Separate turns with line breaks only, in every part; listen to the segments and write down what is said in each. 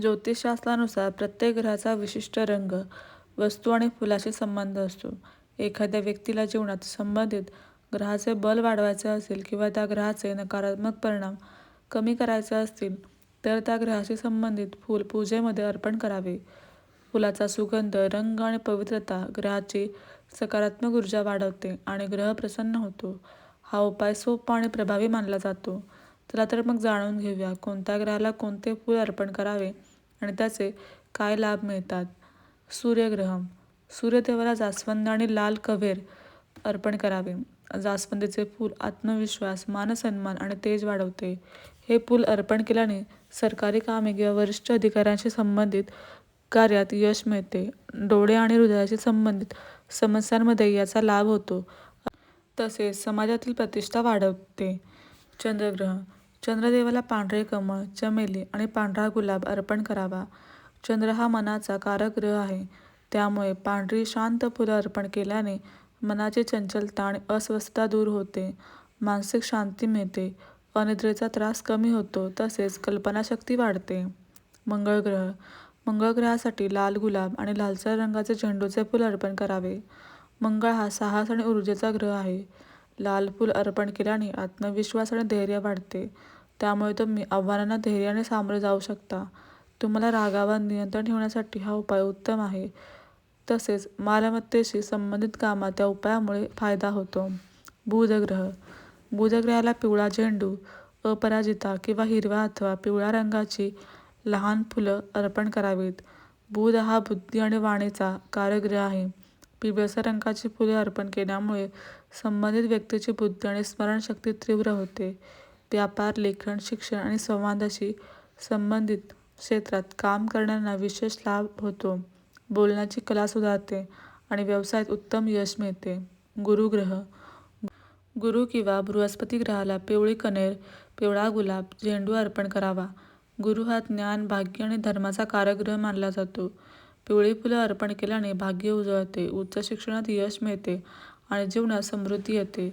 ज्योतिषशास्त्रानुसार प्रत्येक ग्रहाचा विशिष्ट रंग, वस्तू आणि फुलाशी संबंध असतो. एखाद्या व्यक्तीला जीवनात संबंधित ग्रहाचे बल वाढवायचे असेल किंवा त्या ग्रहाचे नकारात्मक परिणाम कमी करायचे असतील तर त्या ग्रहाशी संबंधित फूल पूजेमध्ये अर्पण करावे. फुलाचा सुगंध, रंग आणि पवित्रता ग्रहाची सकारात्मक ऊर्जा वाढवते आणि ग्रह प्रसन्न होतो. हा उपाय सोपा आणि प्रभावी मानला जातो. चला तर मग जाणून घेऊया कोणत्या ग्रहाला कोणते फूल अर्पण करावे आणि त्याचे काय लाभ मिळतात. सूर्यग्रहण सूर्यदेवाला जास्वंद आणि लाल कव्हेर अर्पण करावे. जास्वंदीचे फूल आत्मविश्वास, मानसन्मान आणि तेज वाढवते. हे फूल अर्पण केल्याने सरकारी कामे किंवा वरिष्ठ अधिकाऱ्यांशी संबंधित कार्यात यश मिळते. डोळे आणि हृदयाशी संबंधित समस्यांमध्ये याचा लाभ होतो. तसेच समाजातील प्रतिष्ठा वाढवते चंद्रग्रह चंद्रदेवाला पांढरे कमळ, चमेली आणि पांढरा गुलाब अर्पण करावा. चंद्र हा मनाचा कारक ग्रह आहे. त्यामुळे पांढरी शांत फुलं अर्पण केल्याने मनाची चंचलता आणि अस्वस्थता दूर होते. मानसिक शांती मिळते. अनिद्रेचा त्रास कमी होतो तसेच कल्पनाशक्ती वाढते. मंगळ ग्रह मंगळ ग्रहासाठी लाल गुलाब आणि लालसर रंगाचे झेंडूचे फूल अर्पण करावे. मंगळ हा साहस आणि ऊर्जेचा ग्रह आहे. लाल फूल अर्पण केल्याने आत्मविश्वास आणि धैर्य वाढते. त्यामुळे तुम्ही आव्हानांना धैर्याने सामोरे जाऊ शकता. तुम्हाला रागावर नियंत्रण ठेवण्यासाठी हा उपाय उत्तम आहे. तसेच मालमत्तेशी संबंधित कामात या उपायामुळे फायदा होतो. बुधग्रह बुधग्रहाला पिवळा झेंडू, अपराजिता किंवा हिरव्या अथवा पिवळ्या रंगाची लहान फुलं अर्पण करावीत. बुध हा बुद्धी आणि वाणीचा कारक आहे. पिवळसर रंगाची फुले अर्पण केल्यामुळे संबंधित व्यक्तीची बुद्धी आणि स्मरणशक्ती तीव्र होते. व्यापार, लेखन, शिक्षण आणि संवादाशी संबंधित क्षेत्रात काम करणाऱ्यांना विशेष लाभ होतो. बोलण्याची कला सुधारते आणि व्यवसायात उत्तम यश मिळते. गुरुग्रह गुरु किंवा बृहस्पती ग्रहाला पिवळी कनेर पिवळा गुलाब, झेंडू अर्पण करावा. गुरु हा ज्ञान, भाग्य आणि धर्माचा कारक ग्रह मानला जातो. पिवळी फुलं अर्पण केल्याने भाग्य उजळते, उच्च शिक्षणात यश मिळते आणि जीवनात समृद्धी येते.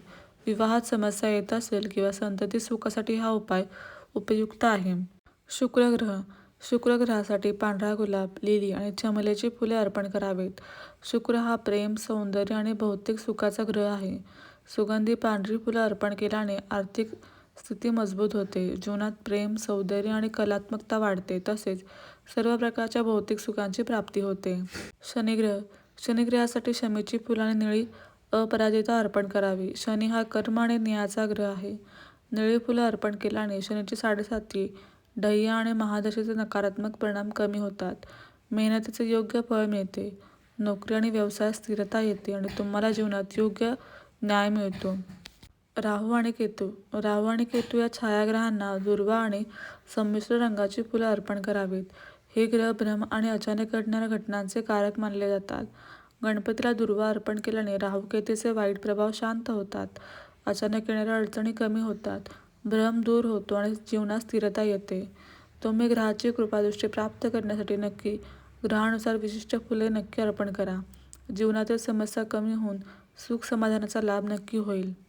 विवाहात समस्या येत असेल किंवा संतती सुखासाठी हा उपाय उपयुक्त आहे. शुक्र ग्रह शुक्र ग्रहासाठी पांढरा गुलाब, लिली आणि चमेलीची फुले अर्पण करावेत शुक्र हा प्रेम, सौंदर्य आणि भौतिक सुखाचा ग्रह आहे. सुगंधी पांढरी फुलं अर्पण केल्याने आर्थिक स्थिती मजबूत होते. जीवनात प्रेम, सौंदर्य आणि कलात्मकता वाढते तसेच सर्व प्रकारच्या भौतिक सुखांची प्राप्ती होते. शनिग्रह शनिग्रहासाठी शमीची फुलं आणि निळी अपराजिता अर्पण करावी. शनी हा कर्म आणि न्यायाचा ग्रह आहे. निळी फुलं अर्पण केल्याने शनीची साडेसाती, ढैया आणि महादशेचे नकारात्मक परिणाम कमी होतात. मेहनतीचे योग्य फळ मिळते. नोकरी आणि व्यवसायात स्थिरता येते आणि तुम्हाला जीवनात योग्य न्याय मिळतो. राहू आणि केतू राहू आणि केतू या छायाग्रहांना दुर्वा आणि संमिश्र रंगाची फुलं अर्पण करावीत. हे ग्रह भ्रम आणि अचानक घडणाऱ्या घटनांचे कारक मानले जातात. गणपतीला दुर्वा अर्पण केल्याने राहुकेतूचे वाईट प्रभाव शांत होतात. अचानक येणाऱ्या अडचणी कमी होतात. भ्रम दूर होतो आणि जीवनात स्थिरता येते. तुम्ही ग्रहाची कृपादृष्टी प्राप्त करण्यासाठी नक्की ग्रहानुसार विशिष्ट फुले नक्की अर्पण करा. जीवनातील समस्या कमी होऊन सुख समाधानाचा लाभ नक्की होईल.